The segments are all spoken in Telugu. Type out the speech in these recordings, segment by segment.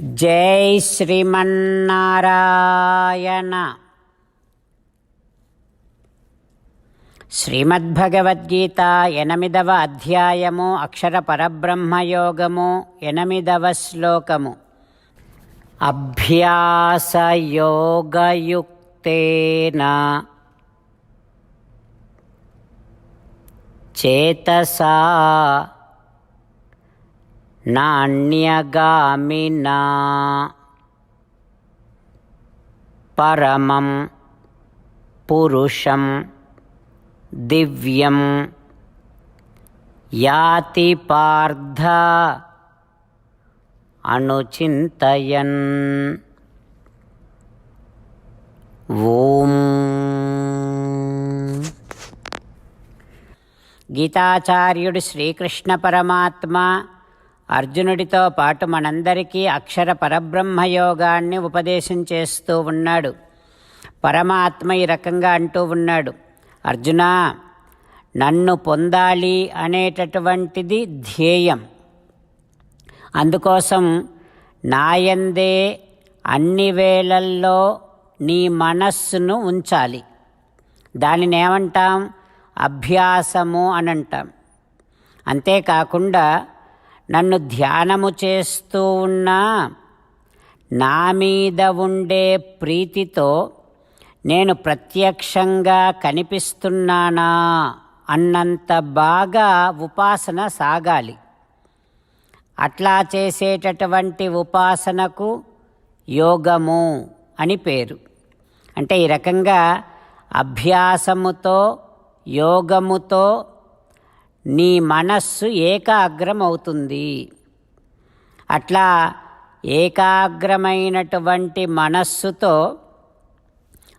జై శ్రీమన్నారాయణ. శ్రీమద్భగవద్గీత ఎనిమిదవ అధ్యాయము అక్షర పరబ్రహ్మయోగము ఎనిమిదవ శ్లోకము. అభ్యాసయోగయుక్తేన చేతసా నాణ్యగామినా పరమం పురుషం దివ్యం యాతి పార్థ అనుచింతయన్. ఓం. గీతాచార్యుడు శ్రీకృష్ణ పరమాత్మ అర్జునుడితో పాటు మనందరికీ అక్షర పరబ్రహ్మయోగాన్ని ఉపదేశం చేస్తూ ఉన్నాడు. పరమాత్మ ఈ రకంగా అంటూ ఉన్నాడు. అర్జున నన్ను పొందాలి అనేటటువంటిది ధ్యేయం. అందుకోసం నాయందే అన్ని వేళల్లో నీ మనస్సును ఉంచాలి. దానిని ఏమంటాం? అభ్యాసము అని అంటాం అంతేకాకుండా నన్ను ధ్యానము చేస్తూ ఉన్నా నా మీద ఉండే ప్రీతితో నేను ప్రత్యక్షంగా కనిపిస్తున్నానా అన్నంత బాగా ఉపాసన సాగాలి. అట్లా చేసేటటువంటి ఉపాసనకు యోగము అని పేరు. అంటే ఈ రకంగా అభ్యాసముతో యోగముతో నీ మనస్సు ఏకాగ్రమవుతుంది. అట్లా ఏకాగ్రమైనటువంటి మనస్సుతో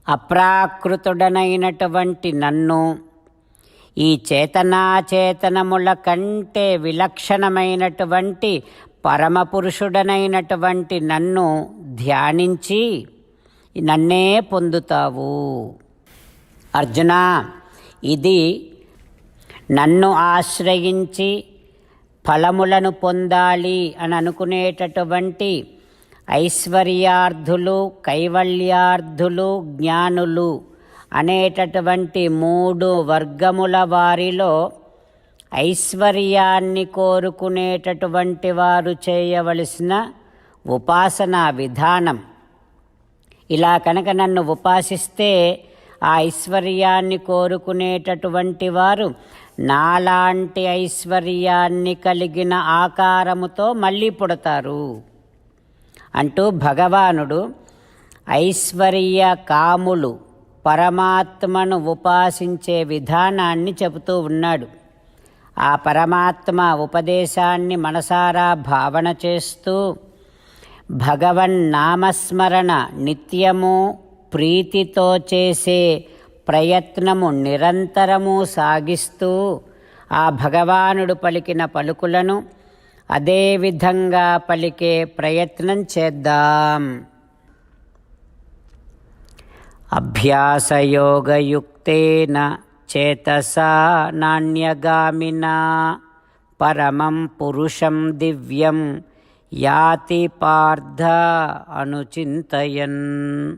అప్రాకృతుడనైనటువంటి నన్ను ఈ చేతనాచేతనముల కంటే విలక్షణమైనటువంటి పరమపురుషుడనైనటువంటి నన్ను ధ్యానించి నన్నే పొందుతావు. అర్జున ఇది నన్ను ఆశ్రయించి ఫలములను పొందాలి అని అనుకునేటటువంటి ఐశ్వర్యార్థులు కైవల్యార్థులు జ్ఞానులు అనేటటువంటి మూడు వర్గముల వారిలో ఐశ్వర్యాన్ని కోరుకునేటటువంటి వారు చేయవలసిన ఉపాసనా విధానం. ఇలా కనుక నన్ను ఉపాసిస్తే ఆ ఐశ్వర్యాన్ని కోరుకునేటటువంటి వారు నాలాంటి ఐశ్వర్యాన్ని కలిగిన ఆకారముతో మళ్ళీ పుడతారు. అంటూ భగవానుడు ఐశ్వర్య కాములు పరమాత్మను ఉపాసించే విధానాన్ని చెబుతూ ఉన్నాడు. ఆ పరమాత్మ ఉపదేశాన్ని మనసారా భావన చేస్తూ భగవన్నామస్మరణ నిత్యము ప్రీతితో చేసే ప్రయత్నము నిరంతరము సాగిస్తూ ఆ భగవానుడు పలికిన పలుకులను అదేవిధంగా పలికే ప్రయత్నం చేద్దాం. అభ్యాసయోగయుక్తేన చేతసా నాణ్యగామిన పరమం పురుషం దివ్యం యాతి పార్థ అనుచింతయన్.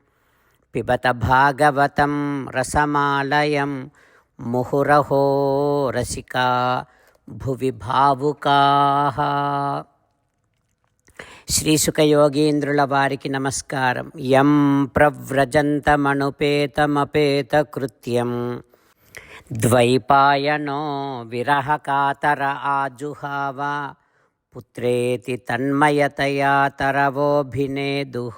పిబత భాగవతం రసమాలయం ముహురహో రసికా భువి భావుకా శ్రీసుఖయోగీంద్రుల వారికి నమస్కారం యం ప్రవ్రజంతమనుపేతమపేతకృత్యం ద్వైపాయనో విరహకాతర ఆజుహావ పుత్రేతి తన్మయతయా తరవోభినేదుః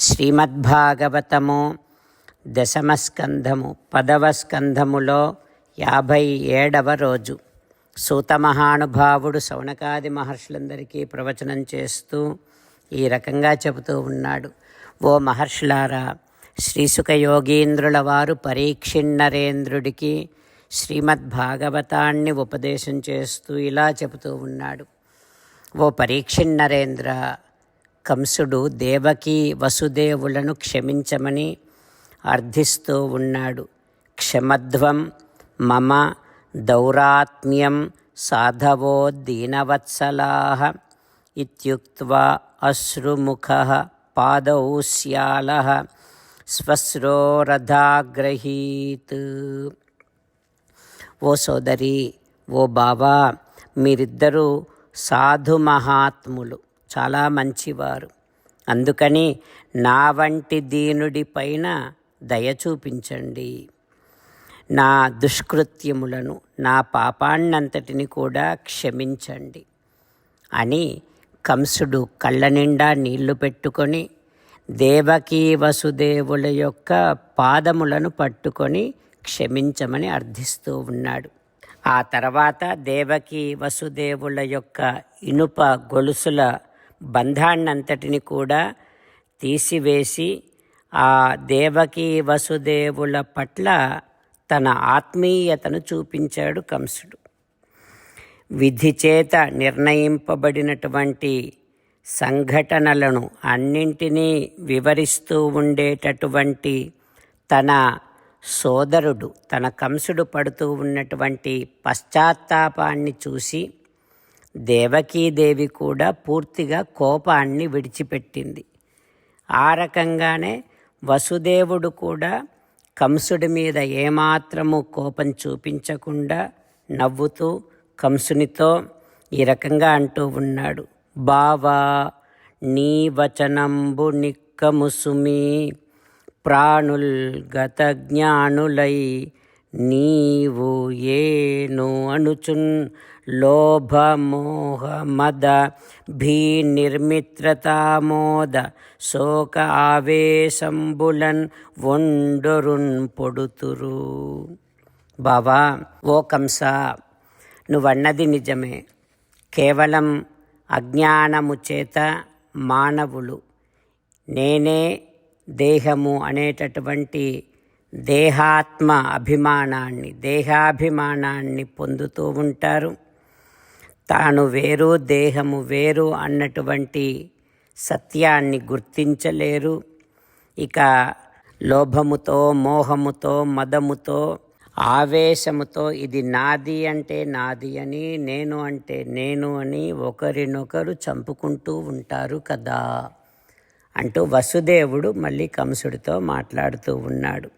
శ్రీమద్భాగవతము దశమస్కంధము పదవ స్కంధములో యాభై ఏడవ రోజు. సూత మహానుభావుడు సౌనకాది మహర్షులందరికీ ప్రవచనం చేస్తూ ఈ రకంగా చెబుతూ ఉన్నాడు. ఓ మహర్షులారా శ్రీసుఖ యోగీంద్రుల వారు పరీక్షిన్నరేంద్రుడికి శ్రీమద్భాగవతాన్ని ఉపదేశం చేస్తూ ఇలా చెబుతూ ఉన్నాడు. ఓ పరీక్షిన్నరేంద్ర కంసుడు దేవకి వసుదేవులను క్షమించమని అర్థిస్తూ ఉన్నాడు. క్షమధ్వం మమ దౌరాత్మ్యం సాధవో దీనవత్సలాహ ఇత్యుక్త్వా అశ్రుముఖ పాదౌ శ్యాల స్వశ్రోరథాగ్రహీత్ ఓ సోదరి ఓ బావా మీరిద్దరూ సాధు మహాత్ములు. చాలా మంచివారు. అందుకని నా వంటి దీనుడి పైన దయ చూపించండి. నా దుష్కృత్యములను నా పాపాన్నంతటిని కూడా క్షమించండి. అని కంసుడు కళ్ళ నిండా నీళ్ళు పెట్టుకొని దేవకీ వసుదేవుల యొక్క పాదములను పట్టుకొని క్షమించమని అర్థిస్తూ ఉన్నాడు. ఆ తర్వాత దేవకీ వసుదేవుల యొక్క ఇనుప గొలుసుల బంధాన్నంతటిని కూడా తీసివేసి ఆ దేవకీ వసుదేవుల పట్ల తన ఆత్మీయతను చూపించాడు కంసుడు. విధి చేత నిర్ణయింపబడినటువంటి సంఘటనలను అన్నింటినీ వివరిస్తూ ఉండేటటువంటి తన సోదరుడు తన కంసుడు పడుతూ ఉన్నటువంటి పశ్చాత్తాపాన్ని చూసి దేవకీదేవి కూడా పూర్తిగా కోపాన్ని విడిచిపెట్టింది. ఆ రకంగానే వసుదేవుడు కూడా కంసుడి మీద ఏమాత్రము కోపం చూపించకుండా నవ్వుతూ కంసునితో ఈ రకంగా అంటూ ఉన్నాడు. బావా నీ వచనంబు నిక్కముసుమి ప్రాణుల్ గత జ్ఞానులై నీవు ఏను అనుచున్ లోభమోహమద మద భీ నిర్మిత్రతామోద శోక ఆవేశంబులన్ వండొరున్ పొడుతురు. బావా ఓ కంస నువ్వన్నది నిజమే. కేవలం అజ్ఞానము చేత మానవులు నేనే దేహము అనేటటువంటి దేహాత్మ అభిమానాన్ని దేహాభిమానాన్ని పొందుతూ ఉంటారు. తాను వేరు దేహము వేరు అన్నటువంటి సత్యాన్ని గుర్తించలేరు. ఇక లోభముతో మోహముతో మదముతో ఆవేశముతో ఇది నాది అంటే నాది అని నేను అంటే నేను అని ఒకరినొకరు చంపుకుంటూ ఉంటారు కదా. అంటూ వసుదేవుడు మళ్ళీ కంసుడితో మాట్లాడుతూ ఉన్నాడు.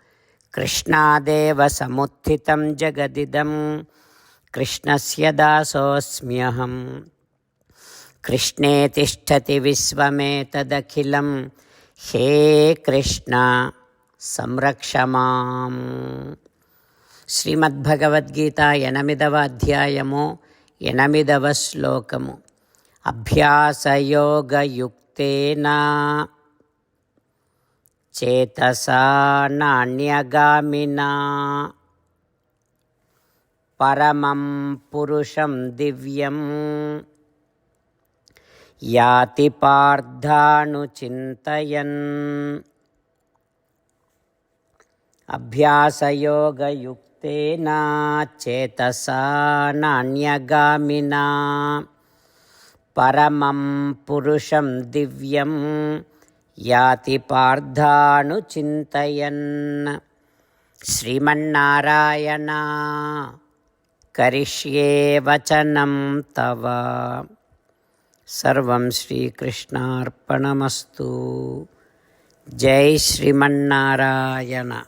కృష్ణాదేవ సముత్థితం జగదిదం కృష్ణస్య దాసోऽస్మ్యహం కృష్ణే తిష్టతి విశ్వమేతదఖిలం హే కృష్ణ సంరక్షమాం శ్రీమద్భగవద్గీత ఎనిమిదవ అధ్యాయము ఎనిమిదవ శ్లోకము. అభ్యాసయోగయుక్తేన. చేతసా నాణ్యగామినా. పరమం పురుషం దివ్యం. యాతి పార్థానుచింతయన్ అభ్యాసయోగయుక్తేన చేతసా నాణ్యగామినా. పరమం పురుషం దివ్యం. యాతి పార్థాను చింతయన్. శ్రీమన్నారాయణ కరిష్యే వచనం తవ. సర్వం శ్రీకృష్ణార్పణమస్తు. జై శ్రీమన్నారాయణ.